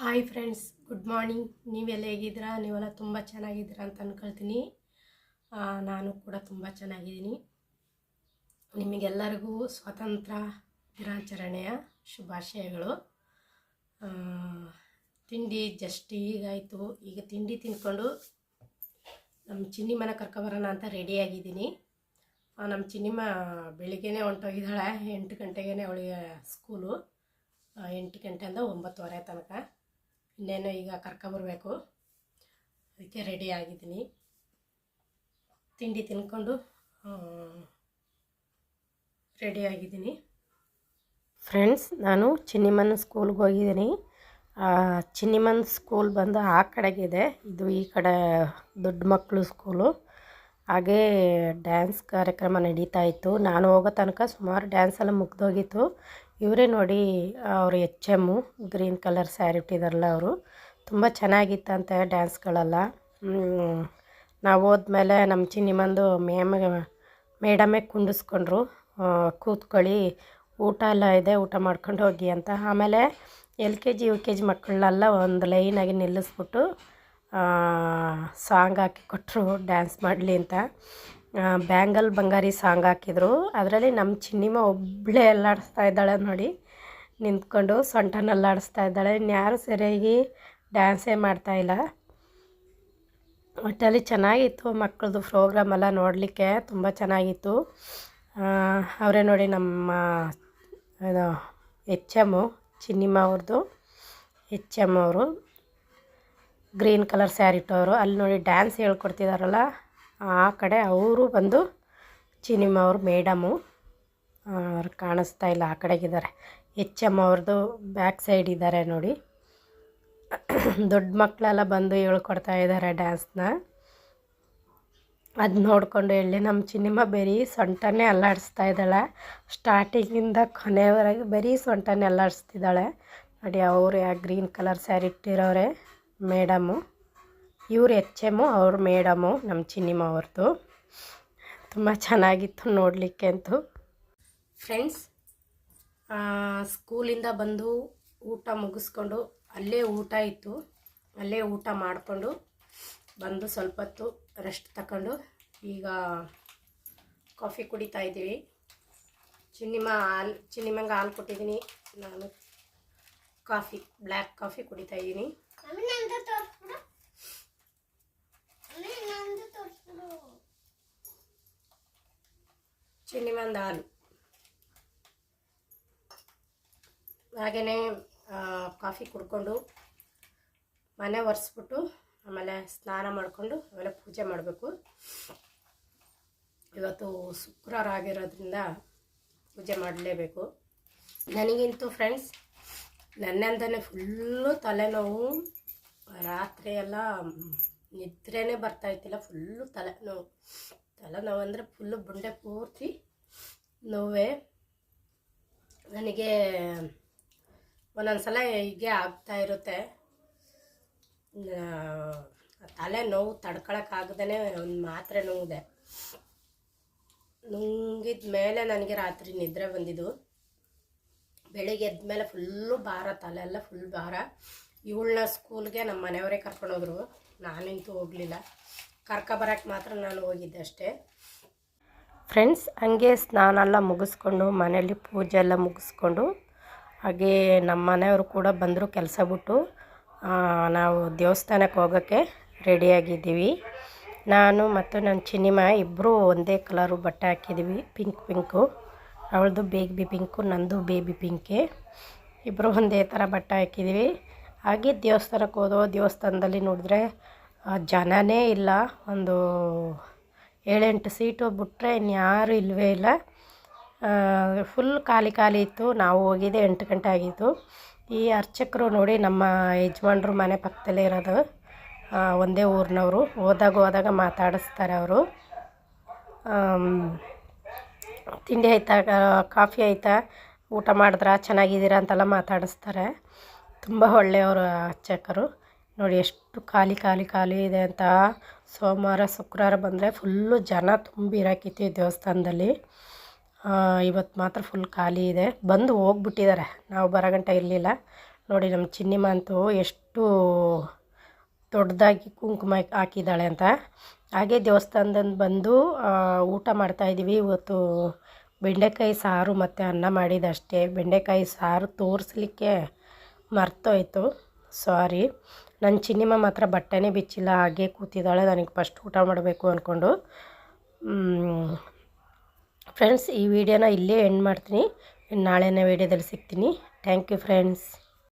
Hi friends, good morning. ನೀವೆಲ್ಲ ಹೇಗಿದ್ದೀರಾ? ನೀವೆಲ್ಲ ತುಂಬ ಚೆನ್ನಾಗಿದ್ದೀರಾ ಅಂತ ಅಂದ್ಕೊಳ್ತೀನಿ ನಾನು ಕೂಡ ತುಂಬ ಚೆನ್ನಾಗಿದ್ದೀನಿ. ನಿಮಗೆಲ್ಲರಿಗೂ ಸ್ವಾತಂತ್ರ್ಯ ದಿನಾಚರಣೆಯ ಶುಭಾಶಯಗಳು. ತಿಂಡಿ ಜಸ್ಟ್ ಈಗಾಯಿತು ಈಗ ತಿಂಡಿ ತಿಂದ್ಕೊಂಡು ನಮ್ಮ ಚಿನ್ನಿ ಮನೆ ಕರ್ಕೊಬರೋಣ ಅಂತ ರೆಡಿಯಾಗಿದ್ದೀನಿ ನಮ್ಮ ಚಿನ್ನಿಮ್ಮ ಬೆಳಿಗ್ಗೆನೇ ಹೊಂಟೋಗಿದ್ದಾಳೆ. ಎಂಟು ಗಂಟೆಗೇ ಅವಳಿಗೆ ಸ್ಕೂಲು ಎಂಟು ಗಂಟೆಯಿಂದ ಒಂಬತ್ತುವರೆ ತನಕ. ಇನ್ನೇನು ಈಗ ಕರ್ಕೊಂಬರ್ಬೇಕು. ಅದಕ್ಕೆ ರೆಡಿ ಆಗಿದ್ದೀನಿ. ತಿಂಡಿ ತಿನ್ಕೊಂಡು ರೆಡಿ ಆಗಿದ್ದೀನಿ. ಫ್ರೆಂಡ್ಸ್ ನಾನು ಚಿನ್ನಿಮನ್ ಸ್ಕೂಲ್ಗೆ ಹೋಗಿದ್ದೀನಿ. ಚಿನ್ನಿಮನ್ ಸ್ಕೂಲ್ ಬಂದು ಆ ಕಡೆಗಿದೆ. ಇದು ಈ ಕಡೆ ದೊಡ್ಡ ಮಕ್ಕಳು ಸ್ಕೂಲು ಹಾಗೇ ಡ್ಯಾನ್ಸ್ ಕಾರ್ಯಕ್ರಮ ನಡೀತಾ ಇತ್ತು. ನಾನು ಹೋಗೋ ತನಕ ಸುಮಾರು ಡ್ಯಾನ್ಸೆಲ್ಲ ಮುಗ್ದೋಗಿತ್ತು. ಇವರೇ ನೋಡಿ ಅವರು H M green colour sari ಇಟ್ಟಿದಾರಲ್ಲ ಅವರು. ತುಂಬ ಚೆನ್ನಾಗಿತ್ತಂತೆ ಡ್ಯಾನ್ಸ್ಗಳೆಲ್ಲ. ನಾವು ಹೋದ್ಮೇಲೆ ನಮ್ಮ ಚಿನ್ನಿಮಂದು ಮೇಮ ಮೇಡಮೇ ಕುಂಡಿಸ್ಕೊಂಡ್ರು. ಕೂತ್ಕೊಳ್ಳಿ, ಊಟ ಎಲ್ಲ ಇದೆ, ಊಟ ಮಾಡ್ಕೊಂಡು ಹೋಗಿ ಅಂತ. ಆಮೇಲೆ L K G, U K G ಮಕ್ಕಳನ್ನೆಲ್ಲ ಒಂದು ಲೈನಾಗಿ ನಿಲ್ಲಿಸ್ಬಿಟ್ಟು ಸಾಂಗ್ ಹಾಕಿ ಕೊಟ್ಟರು ಡ್ಯಾನ್ಸ್ ಮಾಡಲಿ ಅಂತ. ಬ್ಯಾಂಗಲ್ ಬಂಗಾರಿ ಸಾಂಗ್ ಹಾಕಿದ್ರು. ಅದರಲ್ಲಿ ನಮ್ಮ ಚಿನ್ನಿಮ ಒಬ್ಬಳೇ ಅಲ್ಲಾಡಿಸ್ತಾ ಇದ್ದಾಳೆ ನೋಡಿ. ನಿಂತ್ಕೊಂಡು ಸೊಂಟನಲ್ಲಾಡಿಸ್ತಾ ಇದ್ದಾಳೆ. ಇನ್ಯಾರು ಸರಿಯಾಗಿ ಡ್ಯಾನ್ಸೇ ಮಾಡ್ತಾಯಿಲ್ಲ ಒಟ್ಟಲ್ಲಿ ಚೆನ್ನಾಗಿತ್ತು ಮಕ್ಕಳದು ಪ್ರೋಗ್ರಾಮ್ ಎಲ್ಲ ನೋಡಲಿಕ್ಕೆ. ತುಂಬ ಚೆನ್ನಾಗಿತ್ತು. ಅವರೇ ನೋಡಿ ನಮ್ಮ, ಇದು ಎಚ್ ಎಮ್ಮು ಚಿನ್ನಿಮ್ಮ ಅವ್ರದ್ದು ಎಚ್ ಎಂ ಅವರು. ಗ್ರೀನ್ ಕಲರ್ ಸ್ಯಾರಿ ಇಟ್ಟವರು. ಅಲ್ಲಿ ನೋಡಿ ಡ್ಯಾನ್ಸ್ ಹೇಳ್ಕೊಡ್ತಿದಾರಲ್ಲ. ಆ ಕಡೆ ಅವರು ಬಂದು ಚಿನಿಮ್ಮ ಅವ್ರ ಮೇಡಮು ಅವ್ರು ಕಾಣಿಸ್ತಾ ಇಲ್ಲ, ಆ ಕಡೆಗಿದ್ದಾರೆ ಎಚ್ ಎಂ ಅವ್ರದ್ದು ಬ್ಯಾಕ್ ಸೈಡ್ ಇದ್ದಾರೆ ನೋಡಿ. ದೊಡ್ಡ ಮಕ್ಕಳೆಲ್ಲ ಬಂದು ಹೇಳ್ಕೊಡ್ತಾ ಇದ್ದಾರೆ ಡ್ಯಾನ್ಸ್ನ. ಅದು ನೋಡಿಕೊಂಡು ಹೇಳಿ ನಮ್ಮ ಚಿನಿಮ ಬರೀ ಸೊಂಟನೇ ಅಲ್ಲಾಡಿಸ್ತಾ ಇದ್ದಾಳೆ. ಸ್ಟಾರ್ಟಿಂಗಿಂದ ಕೊನೆಯವರೆಗೆ ಬರೀ ಸೊಂಟನೇ ಅಲ್ಲಾಡಿಸ್ತಿದ್ದಾಳೆ. ನೋಡಿ, ಅವರು ಯಾ ಗ್ರೀನ್ ಕಲರ್ ಸ್ಯಾರಿ ಇಟ್ಟಿರೋರೆ ಮೇಡಮು. ಇವ್ರು ಎಚ್ ಎಮ್ಮು ಅವ್ರ ಮೇಡಮು ನಮ್ಮ ಚಿನ್ನಿಮ್ಮ ಅವ್ರದ್ದು ತುಂಬ ಚೆನ್ನಾಗಿತ್ತು ನೋಡಲಿಕ್ಕೆ ಅಂತೂ ಫ್ರೆಂಡ್ಸ್ ಸ್ಕೂಲಿಂದ ಬಂದು ಊಟ ಮುಗಿಸ್ಕೊಂಡು ಅಲ್ಲೇ ಊಟ ಇತ್ತು. ಅಲ್ಲೇ ಊಟ ಮಾಡಿಕೊಂಡು ಬಂದು ಸ್ವಲ್ಪ ಹೊತ್ತು ರೆಸ್ಟ್ ತಗೊಂಡು ಈಗ ಕಾಫಿ ಕುಡಿತಾ ಇದ್ದೀವಿ. ಚಿನ್ನಿಮ ಹಾಲು ಚಿನ್ನಿಮಂಗೆ ಹಾಲು ಕೊಟ್ಟಿದ್ದೀನಿ. ನಾನು ಕಾಫಿ ಬ್ಲ್ಯಾಕ್ ಕಾಫಿ ಕುಡಿತಾ ಇದ್ದೀನಿ. ಚಿನ್ನಿಮಂದ ಹಾಲು ಹಾಗೆಯೇ ಕಾಫಿ ಕುಡ್ಕೊಂಡು ಮನೆ ಒರೆಸ್ಬಿಟ್ಟು ಆಮೇಲೆ ಸ್ನಾನ ಮಾಡಿಕೊಂಡು ಆಮೇಲೆ ಪೂಜೆ ಮಾಡಬೇಕು ಇವತ್ತು ಶುಕ್ರವಾರ ಆಗಿರೋದ್ರಿಂದ ಪೂಜೆ ಮಾಡಲೇಬೇಕು ನನಗಿಂತೂ ಫ್ರೆಂಡ್ಸ್ ನನ್ನಿಂದನೇ ಫುಲ್ಲು ತಲೆನೋವು ರಾತ್ರಿ ಎಲ್ಲ ನಿದ್ರೆನೇ ಬರ್ತಾಯಿತ್ತಿಲ್ಲ ಫುಲ್ಲು ತಲೆ ತಲೆನೋವು ತಲೆನೋವು ಅಂದರೆ ಫುಲ್ಲು ಬುಂಡೆ ಪೂರ್ತಿ ನೋವೇ. ನನಗೆ ಒಂದೊಂದು ಸಲ ಹೀಗೆ ಆಗ್ತಾ ಇರುತ್ತೆ. ತಲೆ ನೋವು ತಡ್ಕೊಳಕ್ಕಾಗ್ದೇ ಒಂದು ಮಾತ್ರೆ ನುಂಗಿದೆ. ನುಂಗಿದ ಮೇಲೆ ನನಗೆ ರಾತ್ರಿ ನಿದ್ರೆ ಬಂದಿದ್ದು. ಬೆಳಿಗ್ಗೆ ಎದ್ದ ಮೇಲೆ ಫುಲ್ಲು ಭಾರ, ತಲೆ ಎಲ್ಲ ಫುಲ್ ಭಾರ. ಇವಳನ್ನ ಸ್ಕೂಲ್ಗೆ ನಮ್ಮ ಮನೆಯವರೇ ಕರ್ಕೊಂಡೋದ್ರು ನಾನಂತೂ ಹೋಗಲಿಲ್ಲ. ಕರ್ಕೊಬರಕ್ಕೆ ಮಾತ್ರ ನಾನು ಹೋಗಿದ್ದೆ ಅಷ್ಟೇ. ಫ್ರೆಂಡ್ಸ್, ಹಂಗೆ ಸ್ನಾನ ಎಲ್ಲ ಮುಗಿಸ್ಕೊಂಡು ಮನೇಲಿ ಪೂಜೆ ಎಲ್ಲ ಮುಗಿಸ್ಕೊಂಡು, ಹಾಗೆ ನಮ್ಮ ಮನೆಯವರು ಕೂಡ ಬಂದರು ಕೆಲಸ ಬಿಟ್ಟು. ನಾವು ದೇವಸ್ಥಾನಕ್ಕೆ ಹೋಗೋಕ್ಕೆ ರೆಡಿಯಾಗಿದ್ದೀವಿ ನಾನು ಮತ್ತು ನನ್ನ ಚಿನ್ನಿಮ ಇಬ್ಬರು ಒಂದೇ ಕಲರು ಬಟ್ಟೆ ಹಾಕಿದ್ದೀವಿ ಪಿಂಕ್ ಪಿಂಕು ಅವಳದು ಬೇಬಿ ಪಿಂಕು ನಂದು ಬೇಬಿ ಪಿಂಕೆ ಇಬ್ಬರು ಒಂದೇ ಥರ ಬಟ್ಟೆ ಹಾಕಿದ್ದೀವಿ. ಹಾಗೆ ದೇವಸ್ಥಾನಕ್ಕೆ ಹೋದೋ ದೇವಸ್ಥಾನದಲ್ಲಿ ನೋಡಿದ್ರೆ ಜನನೇ ಇಲ್ಲ. ಒಂದು ಏಳೆಂಟು ಸೀಟು ಬಿಟ್ಟರೆ ಇನ್ಯಾರೂ ಇಲ್ಲವೇ ಇಲ್ಲ. ಫುಲ್ ಖಾಲಿ ಖಾಲಿ ಇತ್ತು. ನಾವು ಹೋಗಿದ್ದೆ, ಎಂಟು ಗಂಟೆ ಆಗಿತ್ತು. ಈ ಅರ್ಚಕರು ನೋಡಿ ನಮ್ಮ ಯಜಮಾನ್ರು ಮನೆ ಪಕ್ಕದಲ್ಲೇ ಇರೋದು. ಒಂದೇ ಊರಿನವರು. ಹೋದಾಗ ಹೋದಾಗ ಮಾತಾಡಿಸ್ತಾರೆ ಅವರು. ತಿಂಡಿ ಆಯ್ತಾ ಕಾಫಿ ಆಯಿತಾ, ಊಟ ಮಾಡಿದ್ರಾ, ಚೆನ್ನಾಗಿದ್ದೀರಾ ಅಂತೆಲ್ಲ ಮಾತಾಡಿಸ್ತಾರೆ. ತುಂಬ ಒಳ್ಳೆಯವರು ಅರ್ಚಕರು. ನೋಡಿ ಎಷ್ಟು ಖಾಲಿ ಖಾಲಿ ಖಾಲಿ ಇದೆ ಅಂತ. ಸೋಮವಾರ, ಶುಕ್ರವಾರ ಬಂದರೆ ಫುಲ್ಲು ಜನ ತುಂಬಿರಾಕಿತ್ತು ಈ ದೇವಸ್ಥಾನದಲ್ಲಿ. ಇವತ್ತು ಮಾತ್ರ ಫುಲ್ ಖಾಲಿ ಇದೆ. ಬಂದು ಹೋಗ್ಬಿಟ್ಟಿದ್ದಾರೆ. ನಾವು ಬರಗಂಟ ಗಂಟೆ ಇರಲಿಲ್ಲ. ನೋಡಿ ನಮ್ಮ ಚಿನ್ನಿಮ ಅಂತೂ ಎಷ್ಟು ದೊಡ್ಡದಾಗಿ ಕುಂಕುಮ ಹಾಕಿದ್ದಾಳೆ ಅಂತ. ಹಾಗೆ ದೇವಸ್ಥಾನದಿಂದ ಬಂದು ಊಟ ಮಾಡ್ತಾಯಿದ್ದೀವಿ ಇವತ್ತು ಬೆಂಡೆಕಾಯಿ ಸಾರು ಮತ್ತು ಅನ್ನ ಮಾಡಿದಷ್ಟೇ. ಬೆಂಡೆಕಾಯಿ ಸಾರು ತೋರಿಸ್ಲಿಕ್ಕೆ ಮರ್ತೋಯ್ತು. ಸಾರಿ. ನನ್ನ ಚಿನ್ನಿಮ್ಮ ಮಾತ್ರ ಬಟ್ಟೆನೇ ಬಿಚ್ಚಿಲ್ಲ, ಹಾಗೆ ಕೂತಿದ್ದಾಳೆ. ನನಗೆ ಫಸ್ಟ್ ಊಟ ಮಾಡಬೇಕು ಅಂದ್ಕೊಂಡು ಫ್ರೆಂಡ್ಸ್, ಈ ವಿಡಿಯೋನ ಇಲ್ಲೇ ಎಂಡ್ ಮಾಡ್ತೀನಿ. ನಾಳೆನೇ ವಿಡಿಯೋದಲ್ಲಿ ಸಿಗ್ತೀನಿ. Thank you friends.